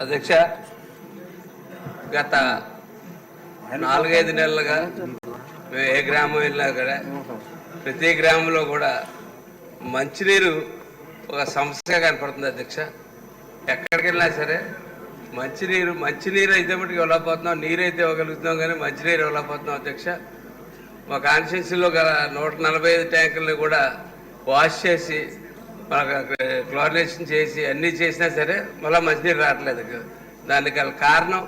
అధ్యక్ష గత నాలుగైదు నెలలుగా మేము ఏ గ్రామం వెళ్ళినా కూడా ప్రతి గ్రామంలో కూడా మంచినీరు ఒక సమస్యగా కనపడుతుంది అధ్యక్ష. ఎక్కడికి వెళ్ళినా సరే మంచినీరు మంచినీరు అయితే మటుకు ఇవ్వలేకపోతున్నాం నీరు అయితే ఇవ్వగలుగుతున్నాం కానీ మంచినీరు ఇవ్వలేకపోతున్నాం అధ్యక్ష. మా కాన్స్టిట్యూన్సీలో గల నూట నలభై ఐదు ట్యాంకులను కూడా వాష్ చేసి మనకు క్లోరినేషన్ చేసి అన్నీ చేసినా సరే మళ్ళీ మంచినీరు రావట్లేదు. దానికి గల కారణం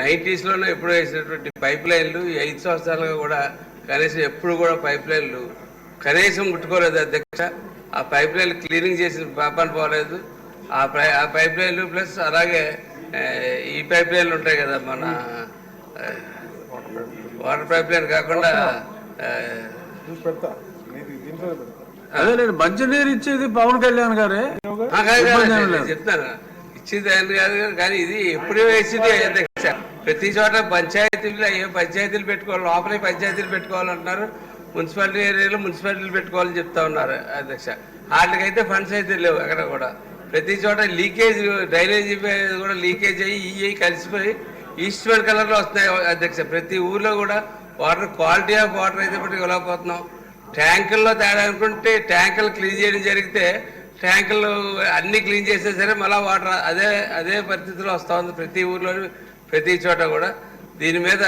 నైంటీస్లోనే ఎప్పుడు వేసినటువంటి పైప్ లైన్లు ఐదు సంవత్సరాలుగా కూడా కనీసం ఎప్పుడు కూడా పైప్ లైన్లు కనీసం ముట్టుకోలేదు అధ్యక్ష. ఆ పైప్ లైన్లు క్లీనింగ్ చేసిన పాపాన పోలేదు. ఆ పై ఆ పైప్ లైన్లు ప్లస్ అలాగే ఈ పైప్ లైన్లు ఉంటాయి కదా మన వాటర్ పైప్ లైన్. కాకుండా అదే నేను మంచినీరు ఇచ్చేది పవన్ కళ్యాణ్ గారే. ఏం లేదు. చెప్తాను. ఇచ్చేది అని కాదు కానీ ఇది ఎప్పుడు వేసింది అధ్యక్ష ప్రతి చోట పంచాయతీలు అయ్యో పంచాయతీలు పెట్టుకోవాలి లోపలే పంచాయతీలు పెట్టుకోవాలంటున్నారు. మున్సిపాలిటీ ఏరియాలో మున్సిపాలిటీలు పెట్టుకోవాలని చెప్తా ఉన్నారు అధ్యక్ష. వాటికైతే ఫండ్స్ అయితే లేవు అక్కడ కూడా. ప్రతి చోట లీకేజ్ డ్రైనేజీ కూడా లీకేజ్ అయ్యి ఈ అయ్యి కలిసిపోయి ఈస్ట్మెంట్ కలర్లో వస్తున్నాయి అధ్యక్ష. ప్రతి ఊర్లో కూడా వాటర్ క్వాలిటీ ఆఫ్ వాటర్ అయితే ఇవ్వలేకపోతున్నాం. ట్యాంకుల్లో తేడా అనుకుంటే ట్యాంకులు క్లీన్ చేయడం జరిగితే ట్యాంకులు అన్ని క్లీన్ చేస్తే సరే మళ్ళీ వాటర్ అదే అదే పరిస్థితిలో వస్తూ ఉంది ప్రతి ఊర్లోని ప్రతి చోట కూడా. దీని మీద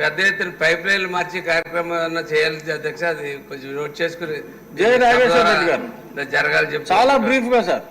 పెద్ద ఎత్తున పైప్ లైన్లు మార్చి కార్యక్రమం చేయాలి అధ్యక్ష అది కొంచెం నోట్ చేసుకుని. జరగాలి చాలా బ్రీఫ్గా సార్.